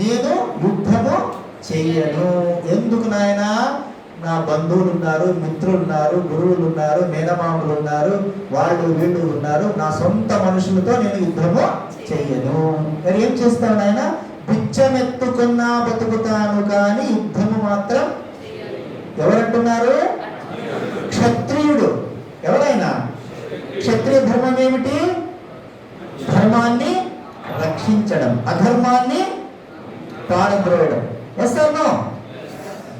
నేను యుద్ధము చెయ్యను ఎందుకు నాయన? నా బంధువులు ఉన్నారు మిత్రులు ఉన్నారు గురువులు ఉన్నారు మేనమామలు ఉన్నారు వాళ్ళు వీళ్ళు ఉన్నారు. నా సొంత మనుషులతో నేను యుద్ధము చెయ్యను మరి ఏం చేస్తాను నాయన? బిచ్చమెత్తుకున్నా బతుకుతాను కానీ యుద్ధము మాత్రం ఎవరంటున్నారు? క్షత్రియుడు. ఎవరైనా? క్షత్రియ ధర్మం ఏమిటి? ధర్మాన్ని రక్షించడం. అధర్మాన్ని పారద్రోయడం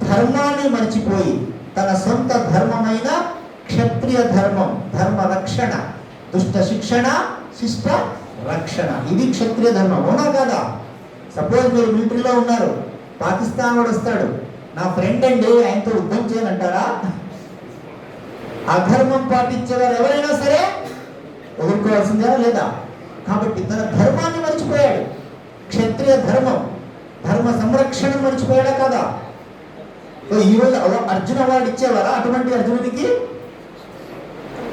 ధర్మాన్ని మర్చిపోయి తన సొంత ధర్మమైన క్షత్రియ ధర్మం ధర్మ రక్షణ దుష్ట శిక్షణ శిష్ట రక్షణ. ఇది క్షత్రియ ధర్మం. అవునా కదా? సపోజ్ మీరు మిలిటరీలో ఉన్నారు. పాకిస్తాన్ వాడు వస్తాడు. నా ఫ్రెండ్ అండి ఆయనతో యుద్ధం చేయనంటారా అధర్మం పాటించేవారు ఎవరైనా సరే ఎదుర్కోవాల్సిందేనా లేదా? కాబట్టి తన ధర్మాన్ని మర్చిపోయాడు. క్షత్రియ ధర్మం. ధర్మ సంరక్షణ మర్చిపోయాడా కదా? ఈరోజు అర్జున అవార్డు ఇచ్చేవారా అటువంటి అర్జునుడికి?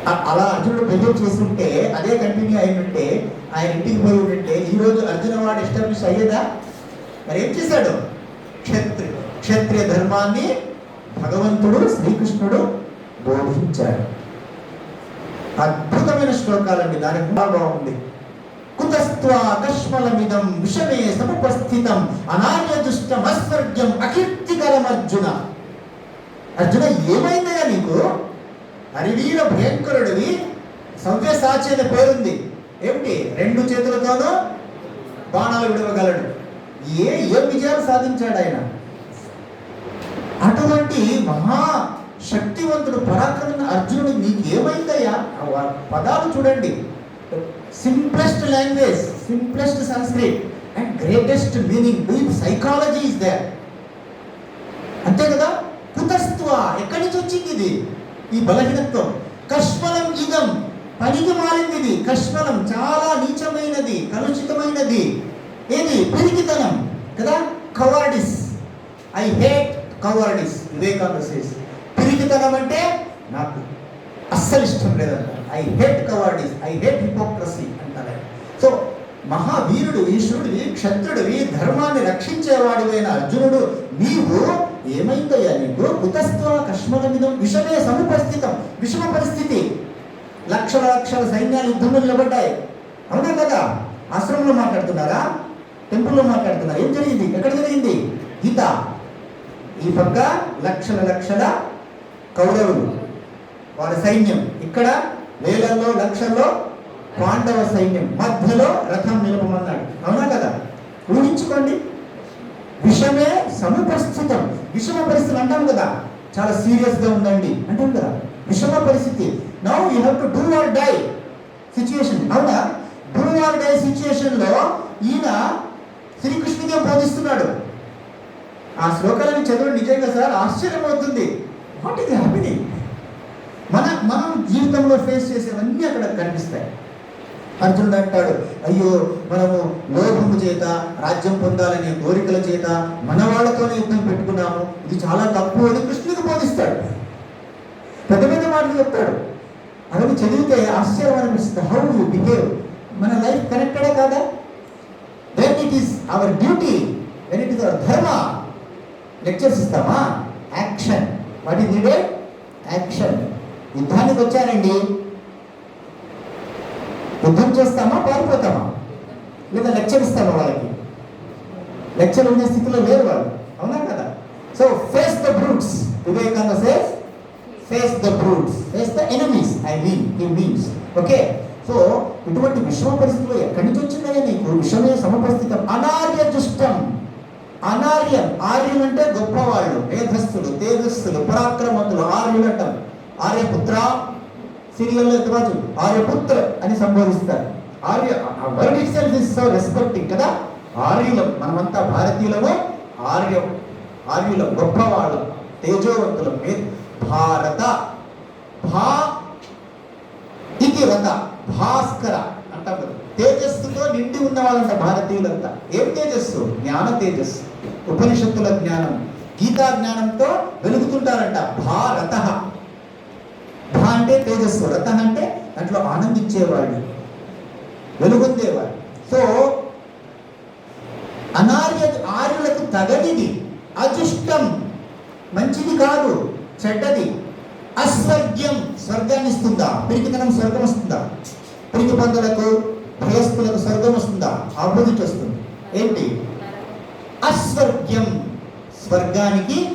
అలా అర్జునుడు బిహేవ్ చేస్తుంటే అదే కంటిన్యూ అయి ఉంటే ఆయన ఇంటికి పోయి ఉంటే ఈ రోజు అర్జున వాడు ఎస్టాబ్లిష్ అయ్యేదా? మరి ఏం చేశాడు? క్షత్రి క్షత్రియ ధర్మాన్ని భగవంతుడు శ్రీకృష్ణుడు బోధించాడు. అద్భుతమైన శ్లోకాలండి దానికి బాగా బాగుంది. కుతస్త్వా కష్మలమిదం విషమే సముపస్థితం అనార్య దుష్టం అస్వర్గ్యం అకీర్తికరం అర్జున అర్జున ఏమైందయ్యా నీకు? అరివీర భయంకరుడివి సవ్యసాచి అనే పేరుంది. ఏమిటి? రెండు చేతులతోనూ బాణాలు విడవగలడు. ఏ ఏ విజయాలు సాధించాడు ఆయన? అటువంటి మహా శక్తివంతుడు పరాక్రమ అర్జునుడు నీకు ఏమైందయ్యా పదాలు చూడండి. Simplest language simplest Sanskrit and greatest meaning deep psychology is there అంతే కదా? కుతస్త్వ ఎక్కడి నుంచి వచ్చింది ఇది? ఈ బలహీనత్వం. కష్మలం ఇదం పనికి మారింది ఇది కష్మలం చాలా నీచమైనది కలుషితమైనది. ఏది? పిరికితనం కదా? Cowardice I hate cowardice Vivekananda says పిరికితనం అంటే నాకు అస్సలు ఇష్టం లేదంట I hate cowardice I hate hypocrisy అంటారు. సో మహావీరుడు ఈశ్వరుడివి క్షత్రుడివి ధర్మాన్ని రక్షించేవాడివైన అర్జునుడు నీవు ఏమైందయ్యా? నీకు కుతస్త్వ కష్మలమిదం విషమే సముపస్థితం. విషమ పరిస్థితి. లక్షల లక్షల సైన్యాలు యుద్ధంలో నిలబడ్డాయి. అవునా కదా? ఆశ్రమంలో మాట్లాడుతున్నారా? టెంపుల్లో మాట్లాడుతున్నారు? ఏం జరిగింది? ఎక్కడ జరిగింది? గీత. ఈ పక్క లక్షల లక్షల కౌరవులు వారి సైన్యం. ఇక్కడ వేలల్లో లక్షల్లో పాండవ సైన్యం మధ్యలో రథం నిలపమన్నాడు. అవునా కదా? ఊహించుకోండి. విషమే సముపస్థితం. విషమ పరిస్థితులు అంటాం కదా. చాలా సీరియస్గా ఉందండి అంటాం కదా. విషమ పరిస్థితి. Now you have to do or die situation అవునా? డూ ఆర్ డై సిచ్యుయేషన్లో ఈయన శ్రీకృష్ణుడిగా బోధిస్తున్నాడు. ఆ శ్లోకాలను చదవడం. నిజంగా సార్ ఆశ్చర్యమవుతుంది. వాట్ ఇది హ్యాపీనింగ్ మనం జీవితంలో ఫేస్ చేసేవన్నీ అక్కడ కనిపిస్తాయి. అర్జునుడు అంటాడు అయ్యో మనము లోభము చేత రాజ్యం పొందాలనే కోరికల చేత మన వాళ్ళతోనే యుద్ధం పెట్టుకున్నాము. ఇది చాలా తప్పు అని కృష్ణుడు బోధిస్తాడు. పెద్ద పెద్ద మాటలు చెప్తాడు. అవన్నీ చదివితే ఆశ్చర్యం అనిపిస్తుంది. How you behave? మన లైఫ్ కనెక్టెడే కాదా? When it is our duty. When it is our dharma. Lectures ఇస్తామా? Action. What is needed action. యుద్ధానికి వచ్చారండి. యుద్ధం చేస్తామా? పారిపోతామా? లేదా లెక్చర్ ఇస్తామా వాళ్ళకి? లెక్చర్ ఉండే స్థితిలో లేరు వాళ్ళు. అవునా కదా? So face the brutes Vivekananda says face the brutes face the enemies I mean he means okay so ఇటువంటి విషమ పరిస్థితిలో ఎక్కడి నుంచి వచ్చిందనే నీకు? విషమే సమపరిస్థితం. అనార్య దుష్టం. అనార్యం. ఆర్యం అంటే గొప్పవాళ్ళు మేధస్సులు తేజస్సులు పరాక్రమంతులు ఆర్యులు ఆర్యపుత్ర సీరియల్లో ఎత్తరాజు ఆర్యపుత్ర అని సంబోధిస్తారు. Arya word itself is so respecting కదా? ఆర్యులం మనమంతా భారతీయులము ఆర్యం ఆర్యులం గొప్పవాళ్ళు తేజోవంతుల మీద భారత భా ఇది రథ భాస్కర అంటాం కదా. తేజస్సుతో నిండి ఉన్న వాళ్ళంట భారతీయులంతా. ఏం తేజస్సు? జ్ఞాన తేజస్సు. ఉపనిషత్తుల జ్ఞానం గీతా జ్ఞానంతో వెలుగుతుంటారంట. భారత. అంటే తేజస్సు రథ అంటే దాంట్లో ఆనందించేవాడు. వెలుగొందేవాడు. సో అనార్య తగనిది అదృష్టం. మంచిది కాదు చెడ్డది. అస్వర్గ్యం స్వర్గాన్ని ఇస్తుందా? పిరికితనం స్వర్గం వస్తుందా? పిరికి పందులకు భయస్థులకు స్వర్గం వస్తుందా? ఆపోజిట్ వస్తుంది. ఏంటి? అస్వర్గ్యం స్వర్గానికి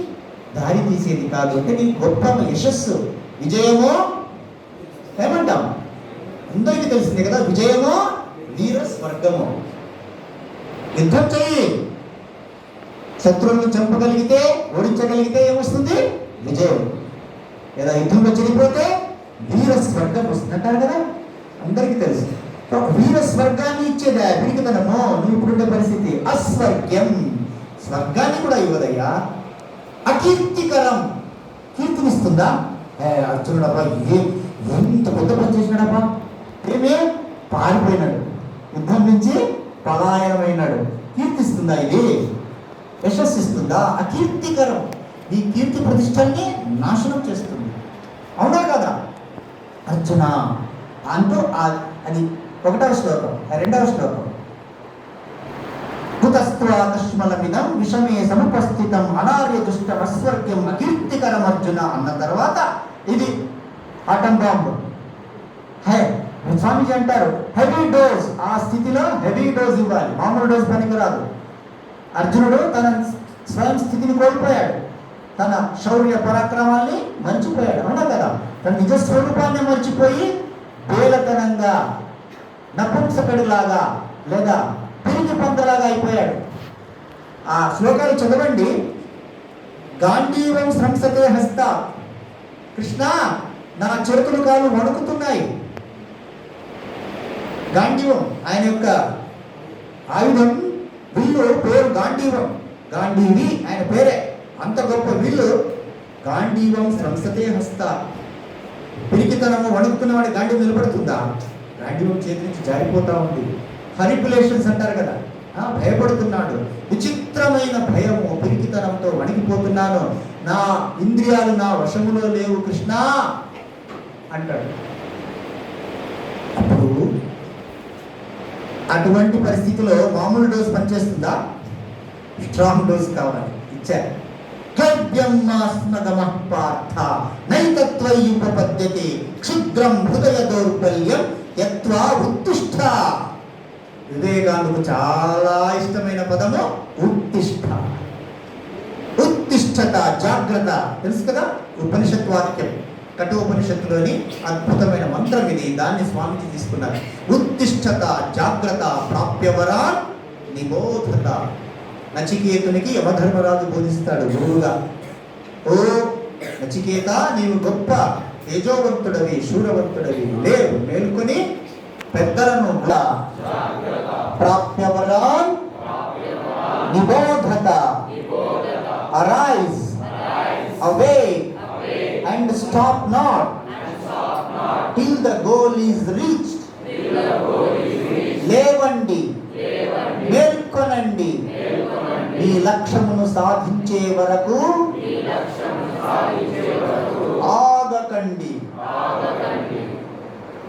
దారి తీసేది కాదు. అంటే నీకు గొప్ప యశస్సు. విజయమో ఏమంటాం అందరికీ తెలిసిందే కదా విజయమో వీర స్వర్గము యుద్ధం చెయ్యి శత్రువులను చంపగలిగితే ఓడించగలిగితే ఏమొస్తుంది? విజయం. లేదా యుద్ధంలో చనిపోతే వీర స్వర్గం వస్తుంది. అంటారు కదా? అందరికీ తెలుసు. వీర స్వర్గాన్ని ఇచ్చేదా? పిరికితనము? నువ్వు ఇప్పుడుండే పరిస్థితి. అస్వర్గ్యం. స్వర్గాన్ని కూడా ఇవ్వదయ్యా. అకీర్తికరం. కీర్తినిస్తుందా? ఏ అర్జునుడబ్బా ఎంత పెద్ద పని చేసినాడబ్బా? ఏమే? పారిపోయినాడు. యుద్ధం నుంచి పలాయనమైనాడు కీర్తిస్తుందా ఇది? యశస్సిస్తుందా అకీర్తికరం. నీ కీర్తి ప్రతిష్టల్ని నాశనం చేస్తుంది. అవునా కదా? అర్జున అంటూ అది ఒకటవ శ్లోకం రెండవ శ్లోకం. కుతస్త్వాకష్మలమిదం విషమే సముపస్థితం అనార్య దుష్ట అస్వర్గ్యం అకీర్తికరం అర్జున అన్న తర్వాత ఇది ఆటం బాంబు. స్వామీజీ అంటారు. హెవీ డోస్ ఆ స్థితిలో హెవీ డోస్ ఇవ్వాలి. మామూలు డోస్ పనికిరాదు అర్జునుడు తన స్వయం స్థితిని కోల్పోయాడు. తన శౌర్య పరాక్రమాన్ని మర్చిపోయాడు. అవునా కదా? తన నిజ స్వరూపాన్ని మర్చిపోయి బేలతనంగా నపుంసకుడిలాగా లేదా పిరికి పంతలాగా అయిపోయాడు. ఆ శ్లోకాలు చదవండి. గాంధీవం శ్రంసతే హస్త. కృష్ణ నా చేతులు కాలు వణుకుతున్నాయి. గాంధీవం ఆయన యొక్క ఆయుధం విల్లు పేరు గాంధీవం. గాంధీవి ఆయన పేరే. అంత గొప్ప విల్లు గాంధీవం స్రంసతే హస్త. పిరికితనము వణుకుతున్న వాడి గాంధీ నిలబడుతుందా? గాంధీవం చేతి నుంచి జారిపోతా ఉంది. హరిపులేషన్స్ అంటారు కదా. భయపడుతున్నాడు. విచిత్రమైన భయము పిరికితనంతో వణికిపోతున్నాను నా ఇంద్రియాలు నా వశములో లేవు కృష్ణ అంటాడు. అప్పుడు అటువంటి పరిస్థితిలో మామూలు డోస్ పనిచేస్తుందా? స్ట్రాంగ్ డోస్ కావాలి. ఇచ్చారు క్లవ్యం నైతత్వయుపపద్యతే క్షుద్రం హృదయ దౌర్బల్యం యత్వా ఉత్తిష్ట. వివేకానికి చాలా ఇష్టమైన పదము ఉత్తిష్ట. ఉత్తిష్టత జాగ్రత్త. తెలుసు కదా? ఉపనిషత్ వాక్యం కఠోపనిషత్తులోని అద్భుతమైన మంత్రం ఇది. దాన్ని స్వామిజీ తీసుకున్నారు. ఉత్తిష్టత జాగ్రత్త ప్రాప్యవరా నిబోధత. నచికేతునికి యమధర్మరాజు బోధిస్తాడు గురువుగా. ఓ నచికేత నీవు గొప్ప తేజోవంతుడవి శూరవంతుడవి. లేవు మేల్కొని పెద్దలను ప్రాప్యవరా నిబోధత. Arise awake and stop not till the goal is reach లేవండి. మేల్కొనండి. మీ లక్ష్యమును సాధించే వరకు ఆగకండి.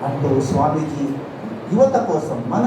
అంటూ స్వామీజీ యువత కోసం మన